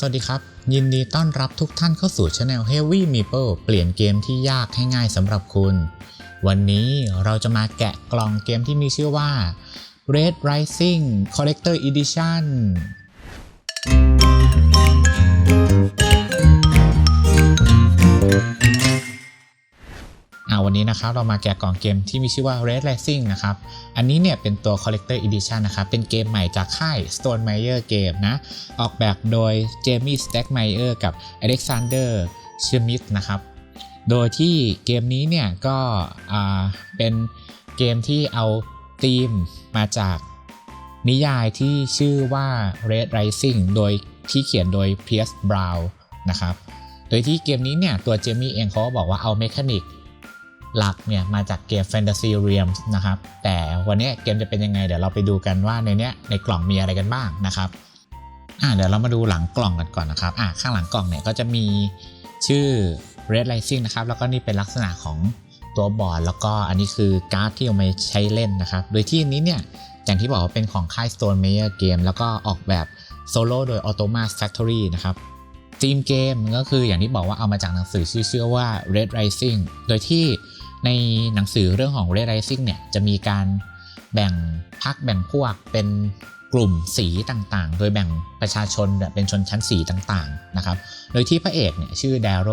สวัสดีครับ ยินดีต้อนรับทุกท่านเข้าสู่ช anel Heavy Meeple เปลี่ยนเกมที่ยากให้ง่ายสำหรับคุณ วันนี้เราจะมาแกะกล่องเกมที่มีชื่อว่า Red Rising Collector Edition นี้นะครับเรามาแกะกล่องเกมที่มีชื่อว่า Red Rising นะครับ อันนี้เนี่ยเป็นตัว Collector Edition นะครับ เป็นเกมใหม่จากค่าย Stone Meyer Game นะ ออกแบบโดย Jamie Stackmeyer กับ Alexander Schmidt นะครับ โดยที่เกมนี้เนี่ยก็เป็นเกมที่เอาธีมมาจากนิยายที่ชื่อว่า Red Rising โดยที่เขียนโดย Pierce Brown นะครับ โดยที่เกมนี้เนี่ยตัวเจมี่เองเขาก็บอกว่าเอาเมคานิก หลักเนี่ยมาจากเกม Fantasy Realms นะครับ แต่วันนี้เกมจะเป็นยังไง เดี๋ยวเราไปดูกันว่าในเนี้ยในกล่องมีอะไรกันบ้างนะครับอ่าเดี๋ยวเรามาดูหลังกล่องกันก่อนนะครับอ่าข้างหลังกล่องเนี่ยก็จะมีชื่อ Red Rising นะครับ แล้วก็นี่เป็นลักษณะของตัวบอร์ด แล้วก็อันนี้คือการ์ดที่เอามาใช้เล่นนะครับ โดยที่อันนี้เนี่ยอย่างที่บอกว่าเป็นของค่าย Stone Meyer Game แล้วก็ออกแบบโซโล่โดย Automa Factory นะครับทีมเกมก็คืออย่างที่บอกว่าเอามาจากหนังสือชื่อเชื่อว่า Red Rising โดยที่ ในหนังสือเรื่องของ Red Rising เนี่ยจะมีการแบ่งพักแบ่งพวกเป็นกลุ่มสีต่างๆ โดยแบ่งประชาชนเป็นชนชั้นสีต่างๆนะครับ โดยที่พระเอกเนี่ยชื่อดาโร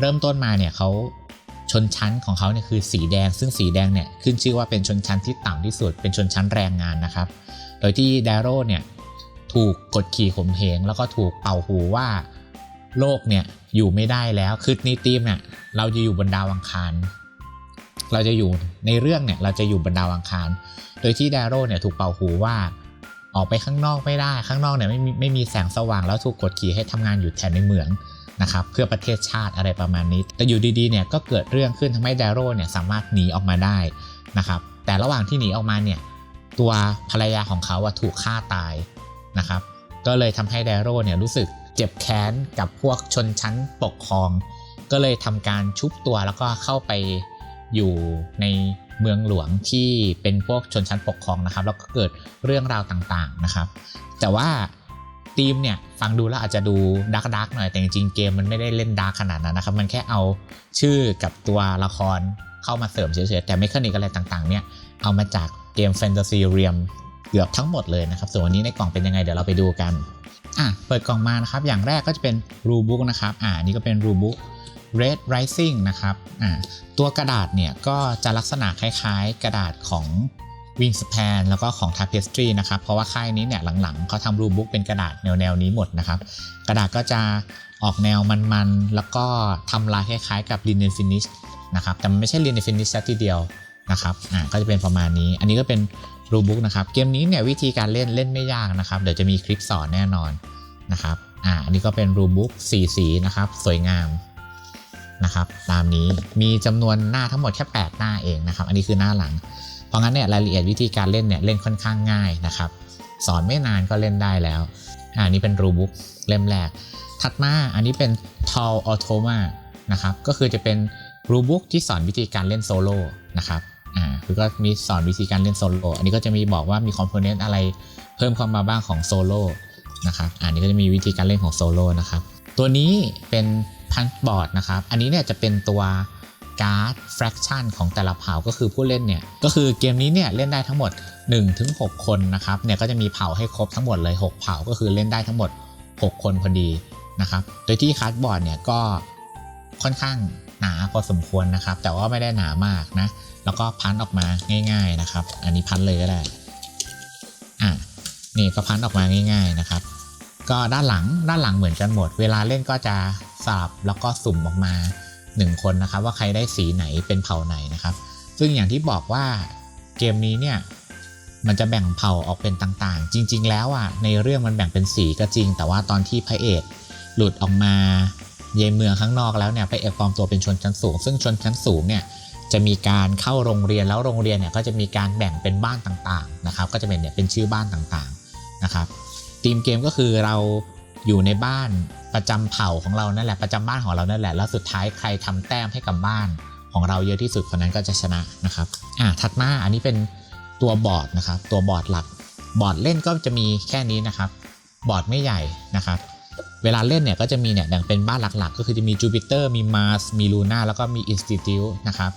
เริ่มต้นมาเนี่ยเขาชนชั้นของเขาเนี่ยคือสีแดง ซึ่งสีแดงเนี่ยขึ้นชื่อว่าเป็นชนชั้นที่ต่ำที่สุด เป็นชนชั้นแรงงานนะครับ โดยที่ดาโรเนี่ยถูกกดขี่ข่มเหงแล้วก็ถูกเป่าหูว่าโลกเนี่ยอยู่ไม่ได้แล้วคือในทีมเนี่ยเราจะอยู่บนดาวอังคาร เราจะอยู่ในเรื่องเนี่ยเราจะอยู่บนดาวอังคาร โดยที่ดาโร่เนี่ยถูกเป่าหูว่าออกไปข้างนอกไม่ได้ ข้างนอกเนี่ยไม่มีไม่มีแสงสว่างแล้วถูกกดขี่ให้ทำงานอยู่แทนในเหมืองนะครับเพื่อประเทศชาติอะไรประมาณนี้ แต่อยู่ดีๆเนี่ยก็เกิดเรื่องขึ้นทำให้ดาโร่เนี่ยสามารถหนีออกมาได้นะครับแต่ระหว่างที่หนีออกมาเนี่ยตัวภรรยาของเขาอะถูกฆ่าตายนะครับก็เลยทำให้ดาโร่เนี่ยรู้สึกเจ็บแค้นกับพวกชนชั้นปกครอง ก็เลยทำการชุบตัวแล้วก็เข้าไป อยู่ในเมืองหลวงที่เป็นพวกชนชั้นปกครองนะครับ แล้วก็เกิดเรื่องราวต่างๆนะครับ แต่ว่าทีมเนี่ยฟังดูแล้วอาจจะดูดาร์กดักหน่อยแต่จริงๆเกมมันไม่ได้เล่นดาร์กขนาดนั้นนะครับ มันแค่เอาชื่อกับตัวละครเข้ามาเสริมเฉยๆแต่เมคนิกอะไรต่างๆเนี่ยเอามาจากเกมแฟนตาซีเรียมเกือบทั้งหมดเลยนะครับ ส่วนวันนี้ในกล่องเป็นยังไงเดี๋ยวเราไปดูกันอะเปิดกล่องมานะครับ อย่างแรกก็จะเป็นรูบุ๊กนะครับอ่านี่ก็เป็นรูบุ๊ก Red Rising นะครับตัวกระดาษเนี่ยก็จะลักษณะคล้ายๆ กระดาษของ Wingspan แล้วก็ของ Tapestry นะครับ เพราะว่าค่ายนี้เนี่ยหลังๆเขาทำรูบุ๊กเป็นกระดาษแนวๆนี้หมดนะครับ กระดาษก็จะออกแนวมันๆ แล้วก็ทำลายคล้ายๆ กับ Linen Finish นะครับ แต่มันไม่ใช่ Linen Finish ซะทีเดียวนะครับ อ่า ก็จะเป็นประมาณนี้ อันนี้ก็เป็นรูบุ๊กนะครับ เกมนี้เนี่ยวิธีการเล่นเล่นไม่ยากนะครับ เดี๋ยวจะมีคลิปสอนแน่นอนนะครับ อ่า อันนี้ก็เป็นรูบุ๊กสีสีนะครับ สวยงาม นะครับตามนี้มีจำนวนหน้าทั้งหมดแค่ 8 หน้าเองนะครับ อันนี้คือหน้าหลัง เพราะงั้นเนี่ยรายละเอียดวิธีการเล่นเนี่ยเล่นค่อนข้างง่ายนะครับสอนไม่นานก็เล่นได้แล้วอ่านี่เป็นรูบุ๊กเล่มแรก ถัดมาอันนี้เป็น Tall Automa นะครับก็คือจะเป็นรูบุ๊กที่สอนวิธีการเล่นโซโล่นะครับอ่าคือก็มีสอนวิธีการเล่นโซโล่อันนี้ก็จะมีบอกว่ามีคอมโพเนนต์อะไรเพิ่มความมาบ้างของโซโล่นะครับอันนี้ก็จะมีวิธีการเล่นของโซโล่นะครับตัวนี้เป็น พันบอร์ดนะครับ อันนี้เนี่ยจะเป็นตัวการ์ดแฟกชันของแต่ละเผ่าก็คือผู้เล่นเนี่ย ก็คือเกมนี้เนี่ยเล่นได้ทั้งหมด 1-6 คนนะครับ เนี่ยก็จะมีเผ่าให้ครบทั้งหมดเลย 6 เผ่าก็คือเล่นได้ทั้งหมด 6 คนพอดีนะครับ โดยที่คัสบอร์ดเนี่ยก็ค่อนข้างหนาพอสมควรนะครับ แต่ว่าไม่ได้หนามากนะ แล้วก็พันออกมาง่าย ๆนะครับ อันนี้พันเลยก็ได้ อะ นี่ก็พันออกมาง่าย ๆนะครับ ก็ด้านหลังด้านหลังเหมือนกันหมด เวลาเล่นก็จะสลับแล้วก็สุ่มออกมา 1 คนนะครับ ว่าใครได้สีไหนเป็นเผ่าไหนนะครับ ซึ่งอย่างที่บอกว่าเกมนี้เนี่ยมันจะแบ่งเผ่าออกเป็นต่างๆ จริง ๆ แล้วอะในเรื่องมันแบ่งเป็นสีก็จริง แต่ว่าตอนที่พระเอกหลุดออกมาเยเมืองข้างนอกแล้วเนี่ยพระเอกปลอมตัวเป็นชนชั้นสูง ซึ่งชนชั้นสูงเนี่ยจะมีการเข้าโรงเรียนแล้วโรงเรียนเนี่ยก็จะมีการแบ่งเป็นบ้านต่างๆนะครับ ก็จะเป็นเนี่ยเป็นชื่อบ้านต่างๆนะครับ ทีมเกมก็คือเราอยู่ในบ้านประจำเผ่าของเรานั่นแหละประจำบ้านของเรานั่นแหละแล้วสุดท้ายใครทำแต้มให้กับบ้านของเราเยอะที่สุดคนนั้นก็จะชนะนะครับอะถัดมาอันนี้เป็นตัวบอร์ดนะครับ ตัวบอร์ดหลักบอร์ดเล่นก็จะมีแค่นี้นะครับ บอร์ดไม่ใหญ่นะครับ เวลาเล่นเนี่ยก็จะมีเนี่ยแบ่งเป็นบ้านหลักๆ ก็คือจะมีจูปิเตอร์มีมาร์สมีลูน่าแล้วก็มีอินสติทิวนะครับ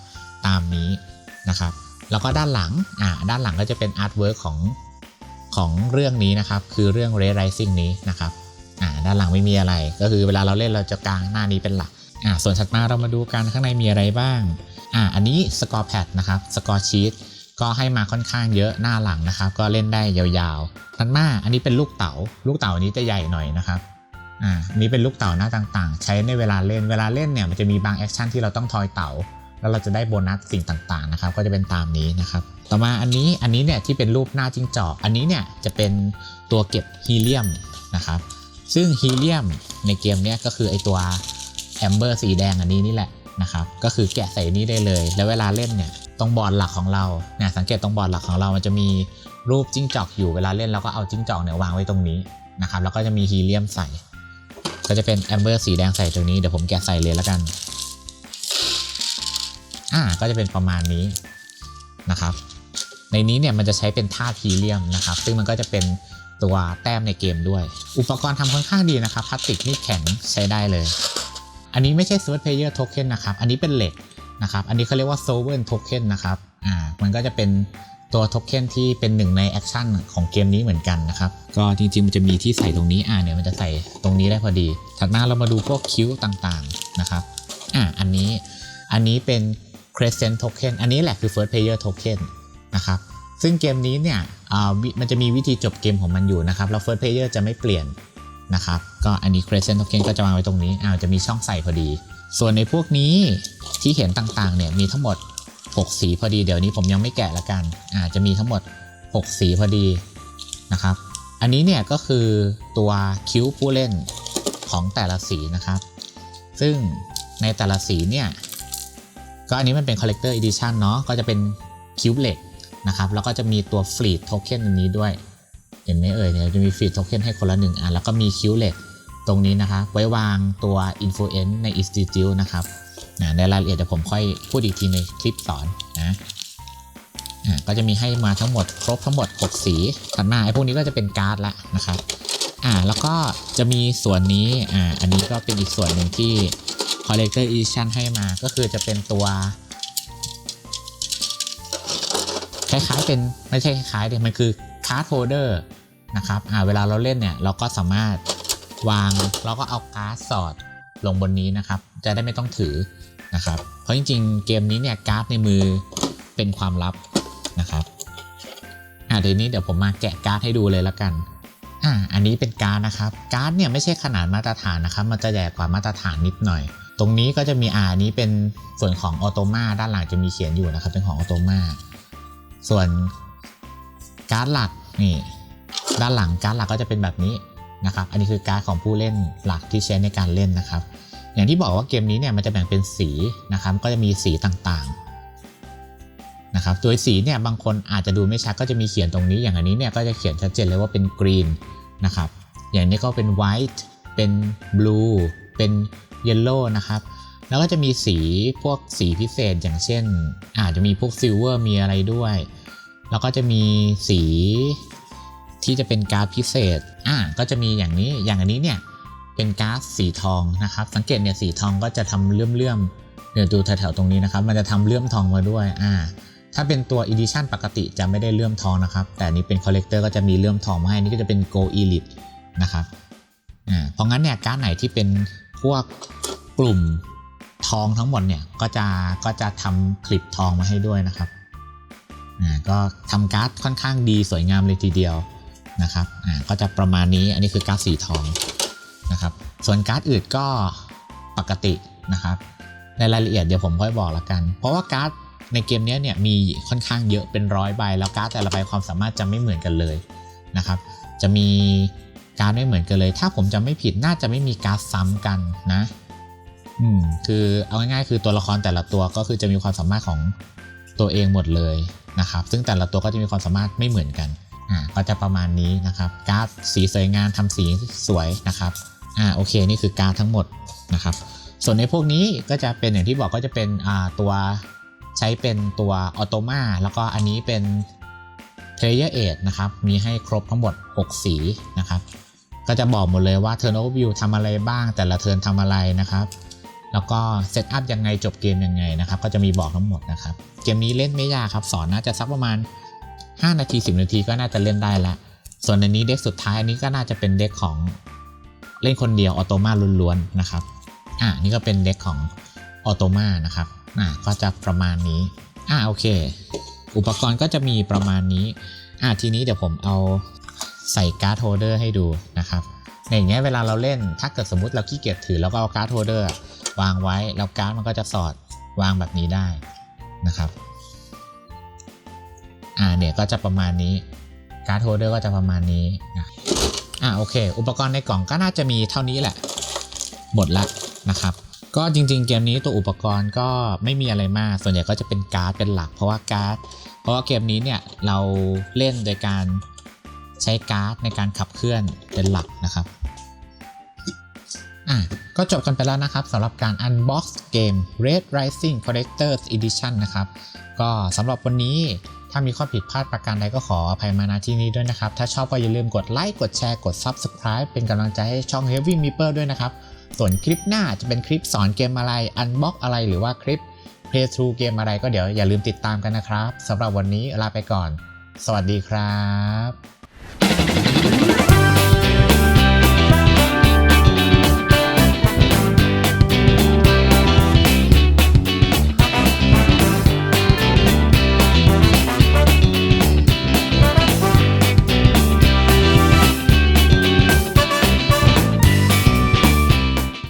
ตามนี้นะครับ แล้วก็ด้านหลังอ่าด้านหลังก็จะเป็นอาร์ตเวิร์กของ ของเรื่องนี้นะครับ คือเรื่อง Red Rising นี้นะครับอ่าด้านหลังไม่มีอะไร ก็คือเวลาเราเล่นเราจะกลางหน้านี้เป็นหลักอ่าส่วนถัดมาเรามาดูกันข้างในมีอะไรบ้างอ่าอันนี้สกอร์แพดนะครับสกอร์ชีตก็ให้มาค่อนข้างเยอะหน้าหลังนะครับ ก็เล่นได้ยาวๆถัดมาอันนี้เป็นลูกเต๋า ลูกเต๋านี้จะใหญ่หน่อยนะครับอ่านี่เป็นลูกเต่าหน้าต่างๆ ใช้ในเวลาเล่นเวลาเล่นเนี่ยมันจะมีบางแอคชั่นที่เราต้องทอยเต่าแล้วเราจะได้โบนัสสิ่งต่างๆนะครับ ก็จะเป็นตามนี้นะครับ ต่อมาอันนี้อันนี้เนี่ยที่เป็นรูปหน้าจิ้งจอกอันนี้เนี่ยจะเป็นตัวเก็บฮีเลียมนะครับซึ่งฮีเลียมในเกมเนี้ยก็คือไอตัวแอมเบอร์สีแดงอันนี้นี่แหละนะครับก็คือแกะใส่นี้ได้เลย แล้วเวลาเล่นเนี่ยตรงบอร์ดหลักของเราเนี่ยสังเกตตรงบอร์ดหลักของเรามันจะมีรูปจิ้งจอกอยู่เวลาเล่นเราก็เอาจิ้งจอกเนี่ยวางไว้ตรงนี้นะครับแล้วก็จะมีฮีเลียมใส่ ก็จะเป็นแอมเบอร์สีแดงใส่ตรงนี้เดี๋ยวผมแกะใส่เลยแล้วกันอ่าก็จะเป็นประมาณนี้นะครับ ในนี้เนี่ยมันจะใช้เป็นธาตุฮีเลียมนะครับ ซึ่งมันก็จะเป็นตัวแต้มในเกมด้วย อุปกรณ์ทำค่อนข้างดีนะครับพลาสติกนี่แข็งใช้ได้เลย อันนี้ไม่ใช่ s w o r d Player Token นะครับ อันนี้เป็นเหล็กนะครับ อันนี้เขาเรียกว่า Sovereign Token นะครับ อ่า มันก็จะเป็นตัวโทเค็นที่เป็นหนึ่งในแอคชั่นของเกมนี้เหมือนกันนะครับ ก็จริงๆ มันจะมีที่ใส่ตรงนี้ อ่าเนี่ยมันจะใส่ตรงนี้ได้พอดี ถัดมาเรามาดูพวกคิ้วต่างๆนะครับ อ่า อันนี้ อันนี้เป็น Crescent Token อันนี้แหละคือ First Player Token นะครับซึ่งเกมนี้เนี่ยมันจะมีวิธีจบเกมของมันอยู่นะครับแล้ว First Player จะไม่เปลี่ยนนะครับก็อันนี้ Crescent Token ก็จะวางไว้ตรงนี้อ่าวจะมีช่องใส่พอดี ส่วนในพวกนี้ที่เห็นต่างๆเนี่ยมีทั้งหมด 6 สีพอดีเดี๋ยวนี้ผมยังไม่แกะละกันอาจจะมีทั้งหมด 6 สีพอดีนะครับอันนี้เนี่ยก็คือตัวคิ้วผู้เล่นของแต่ละสีนะครับ ซึ่งในแต่ละสีเนี่ยก็อันนี้มันเป็น Collector Edition เนาะก็จะเป็นคิ้วเหล็ก นะครับ แล้วก็จะมีตัว Fleet Token อันนี้ด้วย เห็นไหมเอ่ยเนี่ยจะมี Fleet Token ให้คนละหนึ่งอันแล้วก็มีคิวเล็กตรงนี้นะคะ ไว้วางตัว Influence ใน Institute นะครับในรายละเอียดเดี๋ยวผมค่อยพูดอีกทีในคลิปสอนนะก็จะมีให้มาทั้งหมดครบทั้งหมด 6 สีถัดมาไอ้พวกนี้ก็จะเป็นการ์ดละนะครับอ่าแล้วก็จะมีส่วนนี้อ่าอันนี้ก็เป็นอีกส่วนหนึ่งที่ Collector Edition ให้มาก็คือจะเป็นตัว คล้ายๆเป็นไม่ใช่คล้ายๆเดยมันคือคาร์ดโฮเดอร์นะครับอ่าเวลาเราเล่นเนี่ยเราก็สามารถวางแล้วก็เอาการ์ดสอดลงบนนี้นะครับ จะได้ไม่ต้องถือนะครับ เพราะจริงๆ เกมนี้เนี่ยการ์ดในมือเป็นความลับนะครับอ่าเดี๋ยวนี้เดี๋ยวผมมาแกะการ์ดให้ดูเลยละกันอ่าอันนี้เป็นการ์ดนะครับ การ์ดเนี่ยไม่ใช่ขนาดมาตรฐานนะครับ มันจะใหญ่กว่ามาตรฐานนิดหน่อย ตรงนี้ก็จะมีอ่านี้เป็นส่วนของออโตมาด้านหลังจะมีเขียนอยู่นะครับเป็นของออโตมา ส่วนการ์ดหลักนี่ด้านหลังการ์ดหลักก็จะเป็นแบบนี้นะครับ อันนี้คือการ์ดของผู้เล่นหลักที่ใช้ในการเล่นนะครับ อย่างที่บอกว่าเกมนี้เนี่ยมันจะแบ่งเป็นสีนะครับ ก็จะมีสีต่างๆนะครับตัวสีเนี่ยบางคนอาจจะดูไม่ชัดก็จะมีเขียนตรงนี้ อย่างอันนี้เนี่ยก็จะเขียนชัดเจนเลยว่าเป็นกรีนนะครับ อย่างนี้ก็เป็นไวท์ เป็นบลู เป็นเยลโล่นะครับ แล้วก็จะมีสีพวกสีพิเศษอย่างเช่น อาจจะมีพวกซิลเวอร์มีอะไรด้วย แล้วก็จะมีสีที่จะเป็นการ์ดพิเศษ อ่า ก็จะมีอย่างนี้ อย่างอันนี้เนี่ย เป็นก๊าซสีทองนะครับ สังเกตเนี่ยสีทองก็จะทำเลื่อมๆ เดี๋ยวดูแถวๆตรงนี้นะครับ มันจะทำเลื่อมทองมาด้วย อ่า ถ้าเป็นตัว Edition ปกติจะไม่ได้เลื่อมทองนะครับ แต่นี้เป็น Collector ก็จะมีเลื่อมทองมาให้ นี่ก็จะเป็น Go Elite นะครับ อ่า เพราะงั้นเนี่ยการ์ดไหนที่เป็นพวกกลุ่ม องทั้งหมดเนี่ยก็จะก็จะทำคลิปทองมาให้ด้วยนะครับอ่าก็ทำการ์ดค่อนข้างดีสวยงามเลยทีเดียวนะครับอ่าก็จะประมาณนี้อันนี้คือการ์ดสีทองนะครับ ส่วนการ์ดอื่นก็ปกตินะครับ ในรายละเอียดเดี๋ยวผมค่อยบอกละกัน เพราะว่าการ์ดในเกมนี้เนี่ยมีค่อนข้างเยอะเป็นร้อยใบแล้วการ์ดแต่ละใบความสามารถจะไม่เหมือนกันเลยนะครับ จะมีการ์ดไม่เหมือนกันเลย ถ้าผมจะไม่ผิดน่าจะไม่มีการ์ดซ้ำกันนะ อืมคือเอาง่ายๆ คือตัวละครแต่ละตัวก็คือจะมีความสามารถของตัวเองหมดเลยนะครับ ซึ่งแต่ละตัวก็จะมีความสามารถไม่เหมือนกันอ่าก็จะประมาณนี้นะครับการ์ดสีสวยงามทำสีสวยนะครับอ่าโอเคนี่คือการ์ดทั้งหมดนะครับ ส่วนในพวกนี้ก็จะเป็นอย่างที่บอกก็จะเป็นอ่าตัวใช้เป็นตัวออโตมาแล้วก็อันนี้เป็น Player Aid นะครับ มีให้ครบทั้งหมด 6 สีนะครับ ก็จะบอกหมดเลยว่า turn overview ทำอะไรบ้าง แต่ละเทิร์นทำอะไรนะครับ แล้วก็เซตอัพยังไงจบเกมยังไงนะครับก็จะมีบอกทั้งหมดนะครับเกมนี้เล่นไม่ยากครับสอนน่าจะสักประมาณ 5 นาที 10 นาทีก็น่าจะเล่นได้ละส่วนในนี้เด็กสุดท้ายอันนี้ก็น่าจะเป็นเด็กของเล่นคนเดียวออโตมาล้วนๆนะครับอะนี่ก็เป็นเด็กของออโตมานะครับอะก็จะประมาณนี้อะโอเค อุปกรณ์ก็จะมีประมาณนี้อะทีนี้เดี๋ยวผมเอาใส่การ์ดโฮเดอร์ให้ดูนะครับในอย่างเงี้ยเวลาเราเล่นถ้าเกิดสมมติเราขี้เกียจถือแล้วก็เอาการ์ดโฮเดอร์ วางไว้แล้วการ์ดมันก็จะสอดวางแบบนี้ได้นะครับอ่าเนี่ยก็จะประมาณนี้การ์ดโฮเดอร์ก็จะประมาณนี้นะอ่าโอเค อุปกรณ์ในกล่องก็น่าจะมีเท่านี้แหละหมดละนะครับก็จริง ๆ เกมนี้ตัวอุปกรณ์ก็ไม่มีอะไรมาก ส่วนใหญ่ก็จะเป็นการ์ดเป็นหลัก เพราะว่าการ์ด เพราะว่าเกมนี้เนี่ยเราเล่นโดยการใช้การ์ดในการขับเคลื่อนเป็นหลักนะครับ อะก็จบกันไปแล้วนะครับสำหรับการ unbox เกม Red Rising Collector's Edition นะครับ ก็สำหรับวันนี้ถ้ามีข้อผิดพลาดประการใดก็ขออภัยมาณที่นี้ด้วยนะครับ ถ้าชอบก็อย่าลืมกดไลค์ กดแชร์ กด Subscribe เป็นกำลังใจให้ช่อง Heavy Meeper ด้วยนะครับ ส่วนคลิปหน้าจะเป็นคลิปสอนเกมอะไร unbox อะไรหรือว่าคลิป play through เกมอะไรก็เดี๋ยวอย่าลืมติดตามกันนะครับสำหรับวันนี้ลาไปก่อน สวัสดีครับ